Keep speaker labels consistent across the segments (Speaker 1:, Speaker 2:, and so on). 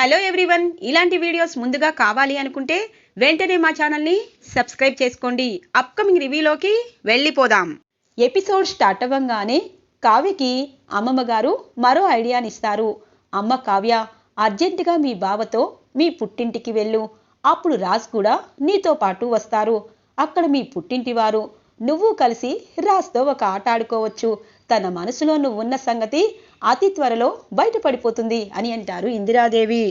Speaker 1: Hello everyone. ఇలాంటి videos ముందుగా కావాలి అనుకుంటే వెంటనే మా ఛానల్ని సబ్స్క్రైబ్ చేసుకోండి. అప్కమింగ్ రివ్యూలోకి వెళ్ళిపోదాం. ఎపిసోడ్ స్టార్ట్ అవ్వగానే కావ్యకి అమ్మమ్మ గారు మరో ఐడియానిస్తారు అమ్మ కావ్య అర్జెంటుగా మీ బావతో మీ పుట్టింటికి వెళ్ళు. అప్పుడు రాజ్ కూడా నీతో పాటు వస్తారు. అక్కడ మీ పుట్టింటి వారు. నువ్వు కలిసి రాజ్తో ఒక ఆట ఆడుకోవచ్చు. తన మనసులో నువ్వున్న సంగతి అతి త్వరలో బయటపడిపోతుంది అని అంటారు ఇందిరాదేవి.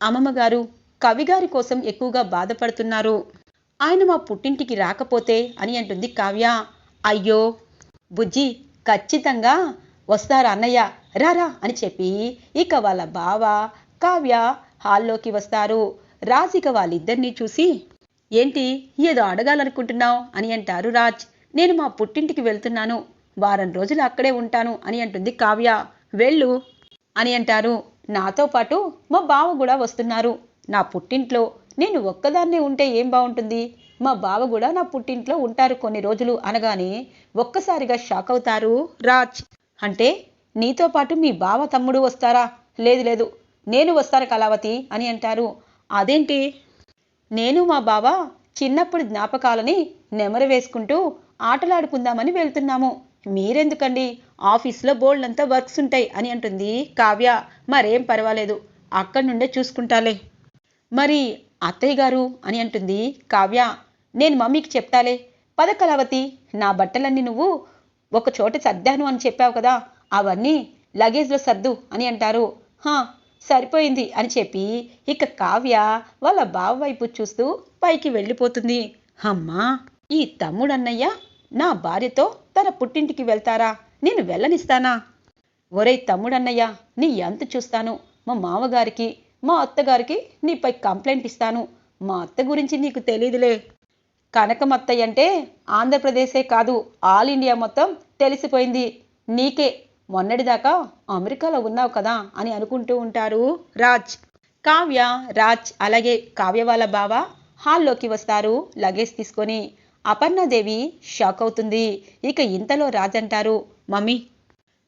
Speaker 1: అమ్మమ్మగారు కవిగారి కోసం ఎక్కువగా బాధపడుతున్నారు. ఆయన మా పుట్టింటికి రాకపోతే అని అంటుంది కావ్య. అయ్యో! బుజ్జి ఖచ్చితంగా వస్తారు అన్నయ్య? రారా అని చెప్పి ఇక వాళ్ళ బావ కావ్య హాల్లోకి వస్తారు. రాజిక వాళ్ళిద్దరినీ చూసి ఏంటి ఏదో అడగాలనుకుంటున్నావు? అని అంటారు రాజ్. నేను మా పుట్టింటికి వెళ్తున్నాను. వారం రోజులు అక్కడే ఉంటాను అని అంటుంది కావ్య. వెళ్ళు అని అంటారు. నాతో పాటు మా బావ కూడా వస్తున్నారు. నా పుట్టింట్లో నేను ఒక్కదాన్నే ఉంటే ఏం బాగుంటుంది మా బావ కూడా నా పుట్టింట్లో ఉంటారు కొన్ని రోజులు అనగానే ఒక్కసారిగా షాక్ అవుతారు. రాజ్ అంటే నీతో పాటు మీ బావ తమ్ముడు వస్తారా? లేదు లేదు నేను వస్తాను కళావతి అని అంటారు. అదేంటి? నేను మా బావ చిన్నప్పుడు జ్ఞాపకాలని నెమరు వేసుకుంటూ ఆటలాడుకుందామని వెళ్తున్నాము. మీరెందుకండి? ఆఫీస్లో బోల్డంతా వర్క్స్ ఉంటాయి అని అంటుంది కావ్య. మరేం పర్వాలేదు అక్కడి నుండే చూసుకుంటాలే. మరి అత్తయ్య గారు అని అంటుంది కావ్య. నేను మమ్మీకి చెప్తాలే. పద కళావతి నా బట్టలన్నీ నువ్వు ఒక చోట సర్దాను అని చెప్పావు కదా అవన్నీ లగేజ్లో సర్దు అని అంటారు. హా సరిపోయింది అని చెప్పి ఇక కావ్య వాళ్ళ బావ వైపు చూస్తూ పైకి వెళ్ళిపోతుంది. అమ్మా ఈ తమ్ముడన్నయ్య నా భార్యతో తన పుట్టింటికి వెళ్తారా? నేను వెళ్ళనిస్తానా? ఒరే తమ్ముడన్నయ్య నీ ఎంత చూస్తాను. మా మామగారికి మా అత్తగారికి నీపై కంప్లైంట్ ఇస్తాను. మా అత్త గురించి నీకు తెలీదులే. కనకమత్తయ్య అంటే ఆంధ్రప్రదేశే కాదు ఆల్ ఇండియా మొత్తం తెలిసిపోయింది. నీకే మొన్నటిదాకా అమెరికాలో ఉన్నావు కదా అని అనుకుంటూ ఉంటారు రాజ్. కావ్య రాజ్ అలాగే కావ్య వాళ్ళ బావ హాల్లోకి వస్తారు లగేజ్ తీసుకొని. అపర్ణాదేవి షాక్ అవుతుంది. ఇక ఇంతలో రాజ్ అంటారు మమ్మీ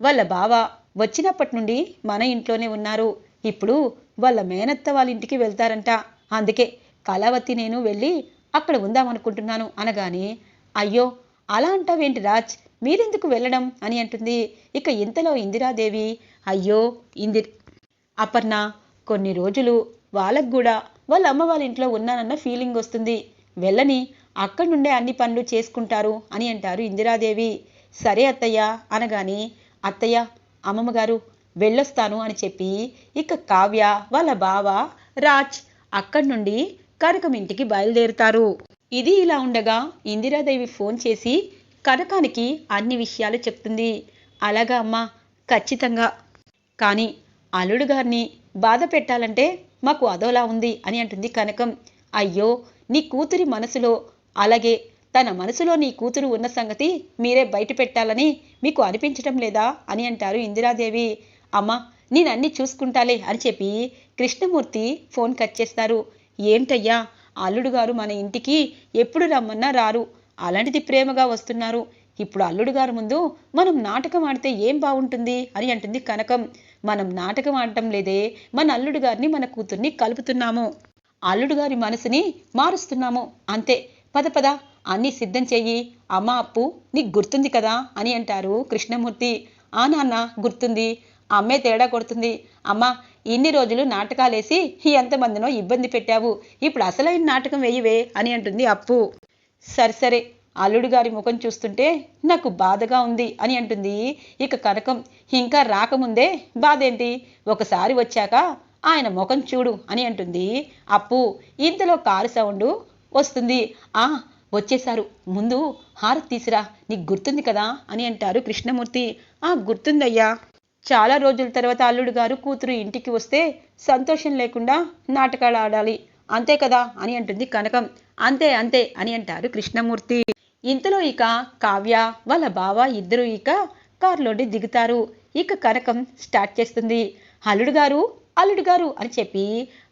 Speaker 1: వాళ్ళ బావ వచ్చినప్పటి నుండి మన ఇంట్లోనే ఉన్నారు. ఇప్పుడు వాళ్ళ మేనత్త వాళ్ళ ఇంటికి వెళ్తారంట. అందుకే కళావతి నేను వెళ్ళి అక్కడ ఉందామనుకుంటున్నాను అనగానే అయ్యో అలా అంటావేంటి రాజ్? మీరెందుకు వెళ్ళడం అని అంటుంది. ఇక ఇంతలో ఇందిరాదేవి అయ్యో ఇంది అపర్ణ కొన్ని రోజులు వాళ్ళకు కూడా వాళ్ళ అమ్మ వాళ్ళ ఇంట్లో ఉన్నానన్న ఫీలింగ్ వస్తుంది. వెళ్ళని అక్కడి నుండే అన్ని పనులు చేసుకుంటారు అని అంటారు ఇందిరాదేవి. సరే అత్తయ్య అనగానే అత్తయ్య అమ్మమ్మ గారు వెళ్ళొస్తాను అని చెప్పి ఇక కావ్య వాళ్ళ బావ రాజ్ అక్కడి నుండి కనకం ఇంటికి బయలుదేరుతారు. ఇది ఇలా ఉండగా ఇందిరాదేవి ఫోన్ చేసి కనకానికి అన్ని విషయాలు చెప్తుంది. అలాగా అమ్మా ఖచ్చితంగా. కానీ అల్లుడు గారిని బాధ పెట్టాలంటే మాకు అదోలా ఉంది అని అంటుంది కనకం. అయ్యో నీ కూతురి మనసులో అలాగే తన మనసులో నీ కూతురు ఉన్న సంగతి మీరే బయట పెట్టాలని మీకు అనిపించటం లేదా అని అంటారు ఇందిరాదేవి. అమ్మా నేను అన్ని చూసుకుంటాలే అని చెప్పి కృష్ణమూర్తి ఫోన్ కట్ చేస్తారు. ఏంటయ్యా అల్లుడు గారు మన ఇంటికి ఎప్పుడు రమ్మన్నా రారు. అలాంటిది ప్రేమగా వస్తున్నారు. ఇప్పుడు అల్లుడు గారు ముందు మనం నాటకం ఆడితే ఏం బాగుంటుంది అని అంటుంది కనకం. మనం నాటకం ఆడటం లేదే మన అల్లుడు గారిని మన కూతుర్ని కలుపుతున్నాము. అల్లుడు గారి మనసుని మారుస్తున్నాము. అంతే. పద పద. అన్నీ సిద్ధం చెయ్యి. అమ్మ అప్పు నీకు గుర్తుంది కదా అని అంటారు కృష్ణమూర్తి. ఆ నాన్న గుర్తుంది. అమ్మే తేడా కొడుతుంది. అమ్మ ఇన్ని రోజులు నాటకాలేసి ఎంతమందినో ఇబ్బంది పెట్టావు. ఇప్పుడు అసలైన నాటకం వేయవే అని అంటుంది అప్పు. సరే సరే అల్లుడు గారి ముఖం చూస్తుంటే నాకు బాధగా ఉంది అని అంటుంది. ఇక కనకం ఇంకా రాకముందే బాధేంటి? ఒకసారి వచ్చాక ఆయన ముఖం చూడు అని అంటుంది. అప్పు ఇంతలో కారు సౌండు వస్తుంది. ఆ వచ్చేశారు. ముందు హారతి తీసిరా నీకు గుర్తుంది కదా అని అంటారు కృష్ణమూర్తి. ఆ గుర్తుందయ్యా. చాలా రోజుల తర్వాత అల్లుడు గారు కూతురు ఇంటికి వస్తే సంతోషం లేకుండా నాటకాలు ఆడాలి. అంతే కదా అని అంటుంది కనకం. అంతే అంతే అని అంటారు కృష్ణమూర్తి. ఇంతలో ఇక కావ్య వాళ్ళ బావ ఇద్దరు ఇక కారులోని దిగుతారు. ఇక కనకం స్టార్ట్ చేస్తుంది. అల్లుడు గారు అల్లుడు గారు అని చెప్పి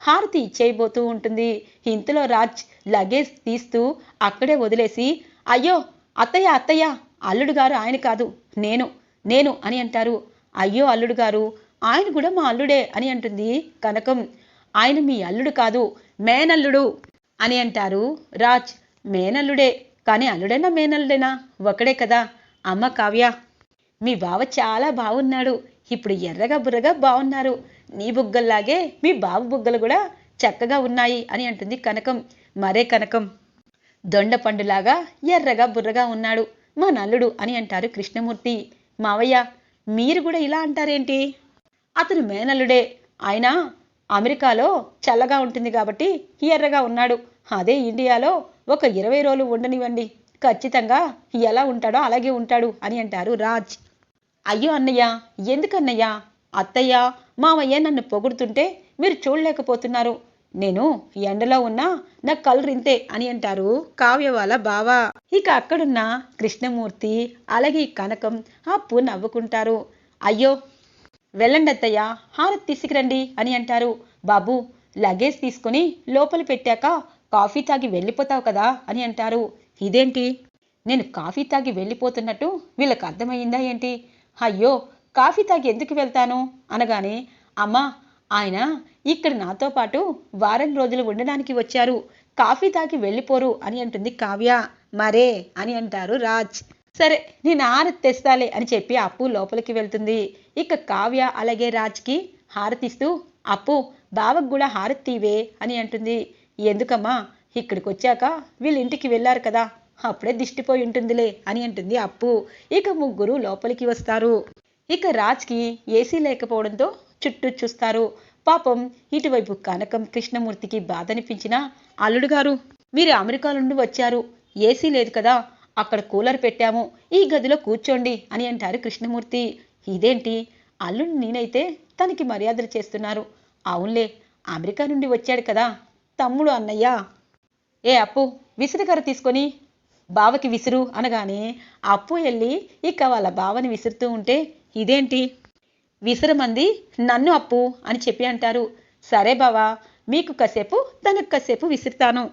Speaker 1: హారతి ఇచ్చేయబోతూ ఉంటుంది. ఇంతలో రాజ్ లగేజ్ తీస్తూ అక్కడే వదిలేసి అయ్యో అత్తయ్య అత్తయ్య అల్లుడు గారు ఆయన కాదు నేను నేను అని అంటారు. అయ్యో అల్లుడు గారు ఆయన కూడా మా అల్లుడే అని అంటుంది కనకం. ఆయన మీ అల్లుడు కాదు మేనల్లుడు అని అంటారు రాజ్. మేనల్లుడే కానీ అల్లుడైనా మేనల్లుడేనా? ఒకడే కదా అమ్మ కావ్య. మీ బావ చాలా బాగున్నాడు ఇప్పుడు ఎర్రగా బుర్రగా బాగున్నారు నీ బుగ్గల్లాగే మీ బాబు బుగ్గలు కూడా చక్కగా ఉన్నాయి అని అంటుంది కనకం. మరే కనకం? దొండ పండులాగా ఎర్రగా బుర్రగా ఉన్నాడు మా నల్లుడు అని అంటారు కృష్ణమూర్తి. మావయ్య మీరు కూడా ఇలా అంటారేంటి? అతను మేనల్లుడే. ఆయన అమెరికాలో చల్లగా ఉంటుంది కాబట్టి ఎర్రగా ఉన్నాడు. అదే ఇండియాలో ఒక ఇరవై రోజులు ఉండనివ్వండి. ఖచ్చితంగా ఎలా ఉంటాడో అలాగే ఉంటాడు అని అంటారు రాజ్. అయ్యో అన్నయ్య ఎందుకన్నయ్య? అత్తయ్య మామయ్య నన్ను పొగుడుతుంటే మీరు చూడలేకపోతున్నారు. నేను ఎండలో ఉన్నా నా కలరింతే అని అంటారు కావ్య వాళ్ళ బావ. ఇక అక్కడున్న కృష్ణమూర్తి అలాగే కనకం అప్పు నవ్వుకుంటారు. అయ్యో వెళ్ళండి అత్తయ్య హారతి తీసుకురండి అని అంటారు. బాబు లగేజ్ తీసుకుని లోపల పెట్టాక కాఫీ తాగి వెళ్ళిపోతావు కదా అని అంటారు. ఇదేంటి? నేను కాఫీ తాగి వెళ్ళిపోతున్నట్టు వీళ్ళకి అర్థమైందా ఏంటి? అయ్యో కాఫీ తాగి ఎందుకు వెళ్తాను? అనగానే అమ్మా ఆయన ఇక్కడ నాతో పాటు వారం రోజులు ఉండడానికి వచ్చారు. కాఫీ తాగి వెళ్ళిపోరు అని అంటుంది కావ్య. మరే అని అంటారు రాజ్. సరే నేను హారతి తెస్తాలే అని చెప్పి అప్పు లోపలికి వెళ్తుంది. ఇక కావ్య అలాగే రాజ్కి హారతిస్తూ అప్పు బావకు కూడా హారతి తీవే అని అంటుంది. ఎందుకమ్మా ఇక్కడికి వచ్చాక వీళ్ళ ఇంటికి వెళ్ళారు కదా? అప్పుడే దిష్టిపోయి ఉంటుందిలే అని అంటుంది అప్పు. ఇక ముగ్గురు లోపలికి వస్తారు. ఇక రాజ్కి ఏసీ లేకపోవడంతో చుట్టూ చూస్తారు. పాపం ఇటువైపు కనకం కృష్ణమూర్తికి బాధ అనిపించిన అల్లుడు గారు మీరు అమెరికా నుండి వచ్చారు. ఏసీ లేదు కదా. అక్కడ కూలర్ పెట్టాము. ఈ గదిలో కూర్చోండి అని అంటారు కృష్ణమూర్తి. ఇదేంటి? అల్లుడు నేనైతే తనకి మర్యాదలు చేస్తున్నారు. అవునులే అమెరికా నుండి వచ్చాడు కదా. తమ్ముడు అన్నయ్య. ఏ అప్పు విసిరికర తీసుకొని బావకి విసురు అనగానే అప్పు వెళ్ళి ఇక వాళ్ళ బావని విసురుతూ ఉంటే ఇదేంటి? విసురమంది నన్ను అప్పు అని చెప్పి అంటారు. సరే బావా మీకు కాసేపు తనకు కాసేపు విసురుతాను.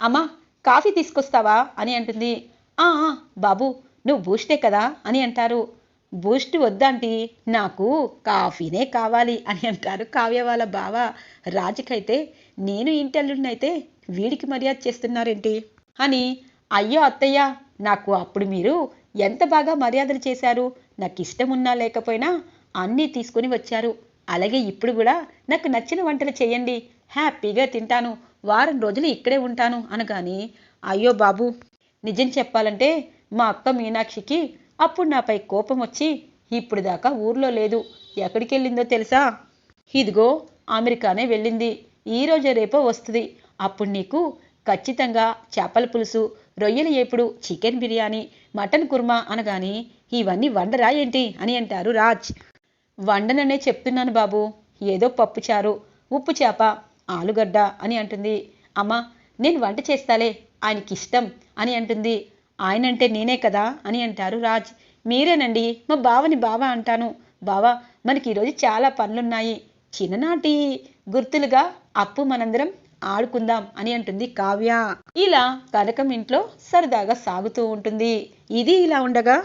Speaker 1: అమ్మా కాఫీ తీసుకొస్తావా? అని అంటుంది. ఆ బాబు నువ్వు బూస్టే కదా? అని అంటారు. బూస్ట్ వద్దంటి నాకు కాఫీనే కావాలి అని అంటారు కావ్య వాళ్ళ బావ. రాజుకైతే నేను ఇంటల్లుడినైతే వీడికి మర్యాద చేస్తున్నారేంటి? అని అయ్యో అత్తయ్య నాకు అప్పుడు మీరు ఎంత బాగా మర్యాదలు చేశారు? నాకు ఇష్టం ఉన్నా లేకపోయినా అన్నీ తీసుకుని వచ్చారు. అలాగే ఇప్పుడు కూడా నాకు నచ్చిన వంటలు చేయండి. హ్యాపీగా తింటాను. వారం రోజులు ఇక్కడే ఉంటాను అనగాని అయ్యో బాబు నిజం చెప్పాలంటే మా అక్క మీనాక్షికి అప్పుడు నాపై కోపం వచ్చి ఇప్పుడు దాకా ఊర్లో లేదు. ఎక్కడికి వెళ్ళిందో తెలుసా? ఇదిగో అమెరికానే వెళ్ళింది. ఈ రోజే రేపో వస్తుంది. అప్పుడు నీకు ఖచ్చితంగా చేపల పులుసు రొయ్యల ఏపుడు చికెన్ బిర్యానీ మటన్ కుర్మా అనగాని ఇవన్నీ వండరా ఏంటి అని అంటారు రాజ్. వండననే చెప్తున్నాను బాబు ఏదో పప్పుచారు ఉప్పు చేప ఆలుగడ్డ అని అంటుంది. అమ్మా నేను వంట చేస్తాలే ఆయనకి ఇష్టం అని అంటుంది. ఆయనంటే నేనే కదా అని అంటారు రాజ్. మీరేనండి మా బావని బావ అంటాను. బావా మనకి ఈరోజు చాలా పనులున్నాయి. చిన్ననాటి గుర్తులుగా అప్పు మనందరం ఆడుకుందాం అని అంటుంది కావ్య. ఇలా కనకం ఇంట్లో సరదాగా సాగుతూ ఉంటుంది. ఇది ఇలా ఉండగా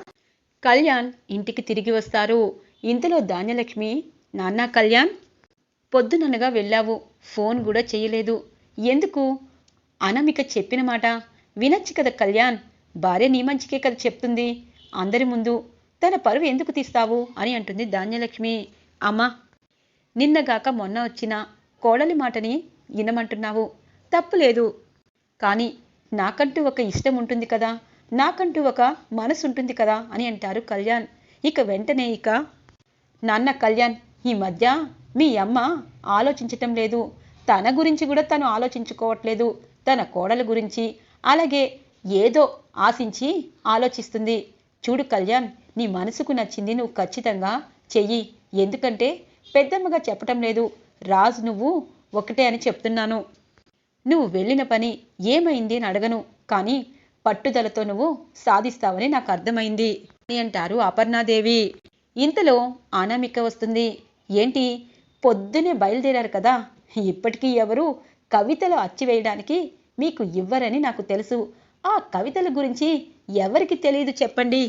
Speaker 1: కళ్యాణ్ ఇంటికి తిరిగి వస్తారు. ఇంతలో ధాన్యలక్ష్మి నాన్న కళ్యాణ్ పొద్దుననగా వెళ్ళావు. ఫోన్ కూడా చేయలేదు. ఎందుకు? అనమిక చెప్పిన మాట వినొచ్చు కదా కళ్యాణ్. భార్య నీ మంచికే కదా చెప్తుంది. అందరి ముందు తన పరువు ఎందుకు తీస్తావు? అని అంటుంది ధాన్యలక్ష్మి. అమ్మా నిన్నగాక మొన్న వచ్చిన కోడలి మాటని వినమంటున్నావు? తప్పులేదు కానీ నాకంటూ ఒక ఇష్టం ఉంటుంది కదా. నాకంటూ ఒక మనసు ఉంటుంది కదా అని అంటారు కళ్యాణ్. ఇక వెంటనే ఇక నాన్న కళ్యాణ్ ఈ మధ్య మీ అమ్మ ఆలోచించటం లేదు. తన గురించి కూడా తను ఆలోచించుకోవట్లేదు. తన కోడల గురించి అలాగే ఏదో ఆశించి ఆలోచిస్తుంది. చూడు కళ్యాణ్ నీ మనసుకు నచ్చింది నువ్వు ఖచ్చితంగా చెయ్యి. ఎందుకంటే పెద్దమ్మగా చెప్పటం లేదు. రాజు నువ్వు ఒకటే అని చెప్తున్నాను. నువ్వు వెళ్ళిన పని ఏమైంది అని అడగను కానీ పట్టుదలతో నువ్వు సాధిస్తావని నాకు అర్థమైంది అని అంటారు అపర్ణాదేవి. ఇంతలో అనామిక వస్తుంది. ఏంటి? పొద్దునే బయలుదేరారు కదా. ఇప్పటికీ ఎవరు కవితలు అచ్చివేయడానికి మీకు ఇవ్వరని నాకు తెలుసు. ఆ కవితల గురించి ఎవరికి తెలియదు చెప్పండి.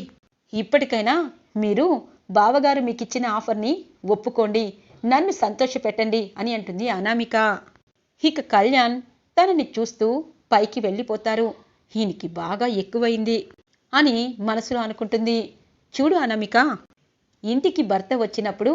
Speaker 1: ఇప్పటికైనా మీరు బావగారు మీకు ఇచ్చిన ఆఫర్ని ఒప్పుకోండి. నన్ను సంతోషపెట్టండి అని అంటుంది అనామిక. ఇక కళ్యాణ్ తనని చూస్తూ పైకి వెళ్ళిపోతారు. ఈయనకి బాగా ఎక్కువైంది అని మనసులో అనుకుంటుంది. చూడు అనామిక ఇంటికి భర్త వచ్చినప్పుడు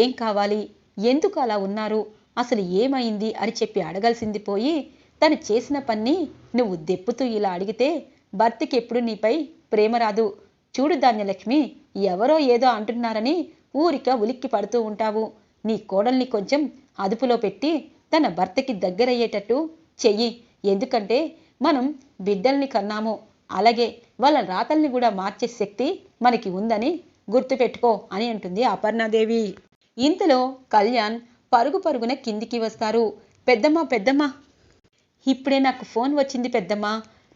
Speaker 1: ఏం కావాలి? ఎందుకు అలా ఉన్నారు? అసలు ఏమైంది? అని చెప్పి అడగాల్సింది పోయి తను చేసిన పని నువ్వు దెప్పుతూ ఇలా అడిగితే భర్తకి ఎప్పుడు నీపై ప్రేమ రాదు. చూడు ధాన్యలక్ష్మి ఎవరో ఏదో అంటున్నారని ఊరిక ఉలిక్కి పడుతూ ఉంటావు. నీ కోడల్ని కొంచెం అదుపులో పెట్టి తన భర్తకి దగ్గరయ్యేటట్టు చెయ్యి. ఎందుకంటే మనం బిడ్డల్ని కన్నాము. అలాగే వాళ్ళ రాతల్ని కూడా మార్చే శక్తి మనకి ఉందని గుర్తుపెట్టుకో అని అంటుంది అపర్ణాదేవి. ఇంతలో కళ్యాణ్ పరుగు పరుగున కిందికి వస్తారు. పెద్దమ్మ పెద్దమ్మ! ఇప్పుడే నాకు ఫోన్ వచ్చింది పెద్దమ్మ.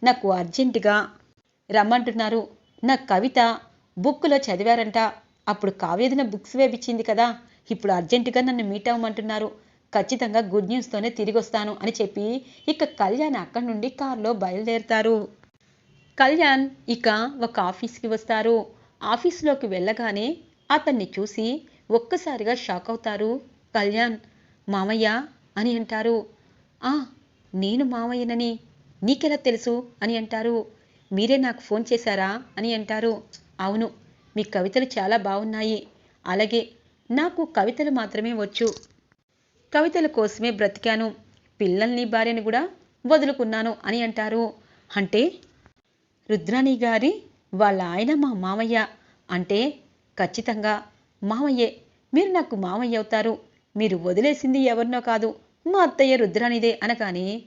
Speaker 1: నాకు అర్జెంటుగా. రమ్మంటున్నారు. నా కవిత బుక్లో చదివారంట. అప్పుడు కావేదిన బుక్స్ వేపించింది కదా. ఇప్పుడు అర్జెంటుగా నన్ను మీట్ అవ్వమంటున్నారు. ఖచ్చితంగా గుడ్ న్యూస్తోనే తిరిగి వస్తాను అని చెప్పి ఇక కళ్యాణ్ అక్కడి నుండి కారులో బయలుదేరుతారు. కళ్యాణ్ ఇక ఒక ఆఫీస్కి వస్తారు. ఆఫీస్లోకి వెళ్ళగానే అతన్ని చూసి ఒక్కసారిగా షాక్ అవుతారు. కళ్యాణ్ మామయ్య అని అంటారు. ఆ నేను మామయ్యనని. నీకెలా తెలుసు? అని అంటారు. మీరే నాకు ఫోన్ చేశారా? అని అంటారు. అవును మీ కవితలు చాలా బాగున్నాయి. అలాగే నాకు కవితలు మాత్రమే వచ్చు. కవితల కోసమే బ్రతికాను. పిల్లల్ని భార్యని కూడా వదులుకున్నాను అని అంటారు. అంటే? రుద్రాణి గారి వాళ్ళ ఆయన మా మామయ్య. అంటే? ఖచ్చితంగా. మామయ్యే మీరు నాకు మామయ్య అవుతారు. మీరు వదిలేసింది ఎవరినో కాదు. మా అత్తయ్య రుద్రాణిదే అనగానే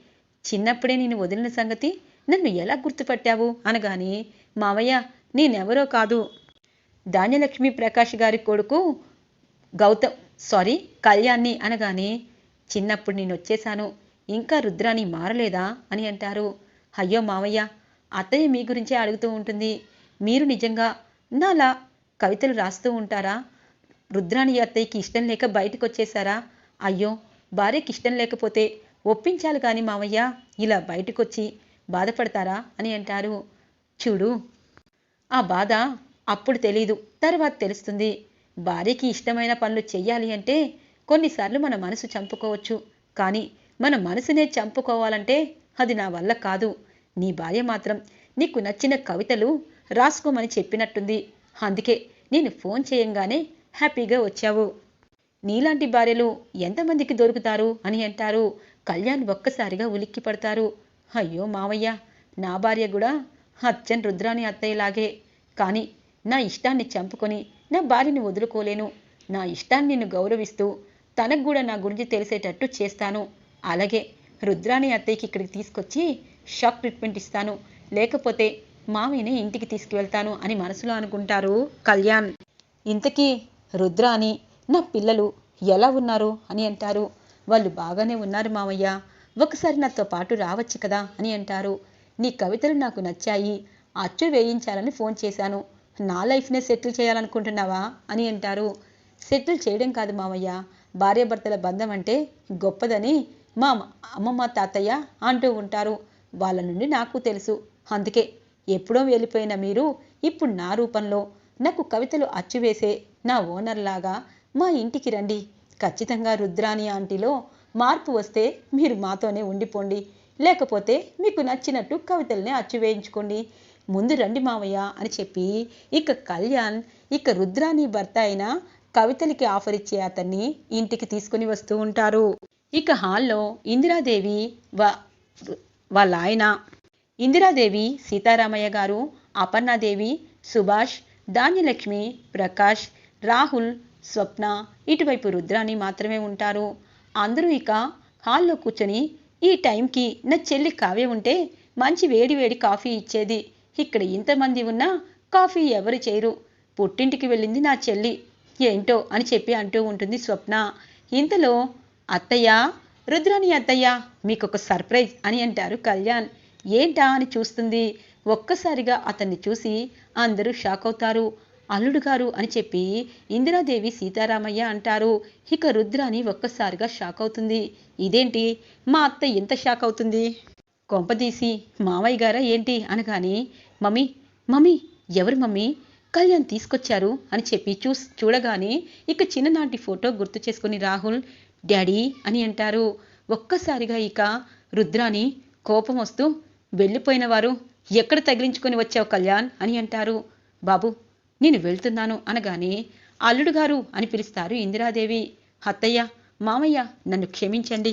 Speaker 1: చిన్నప్పుడే నేను వదిలిన సంగతి నన్ను ఎలా గుర్తుపట్టావు? అనగానే మావయ్య నేనెవరో కాదు. ధాన్యలక్ష్మి ప్రకాష్ గారి కొడుకు గౌతమ్ సారీ కళ్యాణ్ని అనగానే చిన్నప్పుడు నేను వచ్చేశాను. ఇంకా రుద్రాని మారలేదా? అని అంటారు. అయ్యో మావయ్య అత్తయ్య మీ గురించే అడుగుతూ ఉంటుంది. మీరు నిజంగా నాలా కవితలు రాస్తూ ఉంటారా? రుద్రాని అత్తయ్యకి ఇష్టం లేక బయటకు వచ్చేశారా అయ్యో భార్యకి ఇష్టం లేకపోతే ఒప్పించాలి కానీ మావయ్య ఇలా బయటకొచ్చి బాధపడతారా? అని అంటారు. చూడు ఆ బాధ అప్పుడు తెలీదు తర్వాత తెలుస్తుంది. భార్యకి ఇష్టమైన పనులు చెయ్యాలి అంటే కొన్నిసార్లు మన మనసు చంపుకోవచ్చు. కానీ మన మనసునే చంపుకోవాలంటే అది నా వల్ల కాదు. నీ భార్య మాత్రం నీకు నచ్చిన కవితలు రాసుకోమని చెప్పినట్టుంది. అందుకే నేను ఫోన్ చేయంగానే హ్యాపీగా వచ్చావు. నీలాంటి భార్యలు ఎంతమందికి దొరుకుతారు అని అంటారు. కళ్యాణ్ ఒక్కసారిగా ఉలిక్కి పడతారు. అయ్యో మావయ్య నా భార్య కూడా అచ్చన్ రుద్రాని అత్తయ్యలాగే. కానీ నా ఇష్టాన్ని చంపుకొని నా భార్యని వదులుకోలేను. నా ఇష్టాన్ని నిన్ను గౌరవిస్తూ తనకు కూడా నా గురించి తెలిసేటట్టు చేస్తాను. అలాగే రుద్రాని అత్తయ్యకి ఇక్కడికి తీసుకొచ్చి షాక్ ట్రీట్మెంట్ ఇస్తాను. లేకపోతే మామయ్యని ఇంటికి తీసుకువెళ్తాను అని మనసులో అనుకుంటారు కళ్యాణ్. ఇంతకీ రుద్రాని నా పిల్లలు ఎలా ఉన్నారు అని అంటారు. వాళ్ళు బాగానే ఉన్నారు మామయ్య. ఒకసారి నాతో పాటు రావచ్చు కదా అని అంటారు. నీ కవితలు నాకు నచ్చాయి. అచ్చు వేయించాలని ఫోన్ చేశాను. నా లైఫ్నే సెటిల్ చేయాలనుకుంటున్నావా అని అంటారు. సెటిల్ చేయడం కాదు మామయ్య. భార్యాభర్తల బంధం అంటే గొప్పదని మా అమ్మమ్మ తాతయ్య అంటూ ఉంటారు. వాళ్ళ నుండి నాకు తెలుసు. అందుకే ఎప్పుడో వెళ్ళిపోయిన మీరు ఇప్పుడు నా రూపంలో. నాకు కవితలు అచ్చువేసే నా ఓనర్లాగా మా ఇంటికి రండి. ఖచ్చితంగా రుద్రాని ఆంటీలో మార్పు వస్తే మీరు మాతోనే ఉండిపోండి. లేకపోతే మీకు నచ్చినట్టు కవితల్ని అచ్చువేయించుకోండి. ముందు రండి మావయ్య అని చెప్పి ఇక కళ్యాణ్ ఇక రుద్రాని భర్త అయిన కవితలకి ఆఫర్ ఇచ్చే అతన్ని ఇంటికి తీసుకుని వస్తూ ఉంటారు. ఇక హాల్లో ఇందిరాదేవి వా వాళ్ళ ఆయన ఇందిరాదేవి సీతారామయ్య గారు అపర్ణాదేవి సుభాష్ ధాన్యలక్ష్మి ప్రకాష్ రాహుల్ స్వప్న ఇటువైపు రుద్రాని మాత్రమే ఉంటారు. అందరూ ఇక హాల్లో కూర్చొని ఈ టైంకి నా చెల్లి కావ్య ఉంటే మంచి వేడి వేడి కాఫీ ఇచ్చేది. ఇక్కడ ఇంతమంది ఉన్నా కాఫీ ఎవరు చేయరు. పుట్టింటికి వెళ్ళింది నా చెల్లి. ఏంటో అని చెప్పి అంటూ ఉంటుంది స్వప్న. ఇంతలో అత్తయ్య రుద్రాని అత్తయ్య మీకు ఒక సర్ప్రైజ్ అని అంటారు కళ్యాణ్. ఏంటా? అని చూస్తుంది. ఒక్కసారిగా అతన్ని చూసి అందరూ షాక్ అవుతారు. అల్లుడు గారు అని చెప్పి ఇందిరాదేవి సీతారామయ్య అంటారు. ఇక రుద్రాని ఒక్కసారిగా షాక్ అవుతుంది. ఇదేంటి? మా అత్త ఎంత షాక్ అవుతుంది? కొంపదీసి మావయ్య గారా ఏంటి? అనగాని మమ్మీ మమ్మీ ఎవరు మమ్మీ? కళ్యాణ్ తీసుకొచ్చారు అని చెప్పి చూ చూడగానే ఇక చిన్ననాటి ఫోటో గుర్తు చేసుకుని రాహుల్ డాడీ అని అంటారు. ఒక్కసారిగా ఇక రుద్రాని కోపం వస్తూ వెళ్ళిపోయిన వారు ఎక్కడ తగిలించుకొని వచ్చావు కళ్యాణ్ అని అంటారు. బాబు నేను వెళ్తున్నాను అనగానే అల్లుడు గారు అని పిలుస్తారు ఇందిరాదేవి. అత్తయ్య మామయ్య నన్ను క్షమించండి.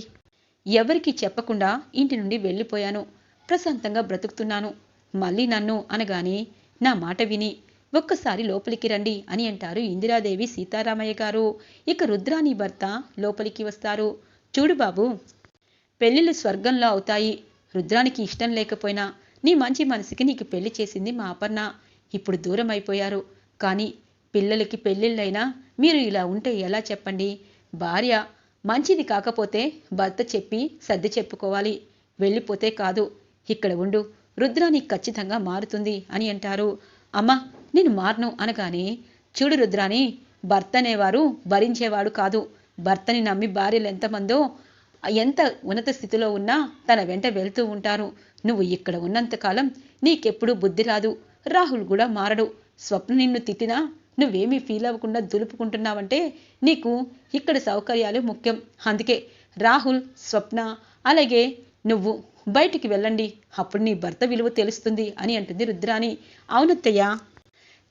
Speaker 1: ఎవరికి చెప్పకుండా ఇంటి నుండి వెళ్ళిపోయాను. ప్రశాంతంగా బ్రతుకుతున్నాను. మళ్ళీ నన్ను అనగానే నా మాట విని ఒక్కసారి లోపలికి రండి అని అంటారు ఇందిరాదేవి సీతారామయ్య గారు. ఇక రుద్రాని భర్త లోపలికి వస్తారు. చూడు బాబు పెళ్ళిళ్ళు స్వర్గంలో అవుతాయి. రుద్రానికి ఇష్టం లేకపోయినా నీ మంచి మనసుకి నీకు పెళ్ళి చేసింది మా అపర్ణ. ఇప్పుడు దూరం అయిపోయారు. కానీ పిల్లలకి పెళ్ళిళ్ళైనా మీరు ఇలా ఉంటే ఎలా చెప్పండి? భార్య మంచిది కాకపోతే భర్త చెప్పి సర్ది చెప్పుకోవాలి. వెళ్ళిపోతే కాదు. ఇక్కడ ఉండు. రుద్రాని ఖచ్చితంగా మారుతుంది అని అంటారు. అమ్మా నేను మారను అనగానే చూడు రుద్రాని భర్త అనేవారు భరించేవాడు కాదు. భర్తని నమ్మి భార్యలు ఎంతమందో ఎంత ఉన్నత స్థితిలో ఉన్నా తన వెంట వెళ్తూ ఉంటారు. నువ్వు ఇక్కడ ఉన్నంతకాలం నీకెప్పుడు బుద్ధి రాదు. రాహుల్ కూడా మారడు. స్వప్న నిన్ను తిట్టినా నువ్వేమీ ఫీల్ అవ్వకుండా దులుపుకుంటున్నావంటే నీకు ఇక్కడ సౌకర్యాలు ముఖ్యం. అందుకే రాహుల్ స్వప్న అలాగే నువ్వు బయటికి వెళ్ళండి. అప్పుడు నీ భర్త విలువ తెలుస్తుంది అని అంటుంది రుద్రాణి. అవునత్తయ్య.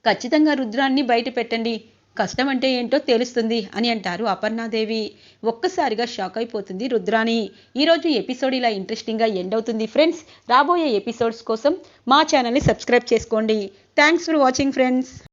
Speaker 1: ఖచ్చితంగా రుద్రాన్ని బయట పెట్టండి. కష్టం అంటే ఏంటో తెలుస్తుంది అని అంటారు అపర్ణాదేవి. ఒక్కసారిగా షాక్ అయిపోతుంది రుద్రాణి. ఈరోజు ఎపిసోడ్ ఇలా ఇంట్రెస్టింగ్గా ఎండ్ అవుతుంది ఫ్రెండ్స్. రాబోయే ఎపిసోడ్స్ కోసం మా ఛానల్ని సబ్స్క్రైబ్ చేసుకోండి. Thanks for watching friends.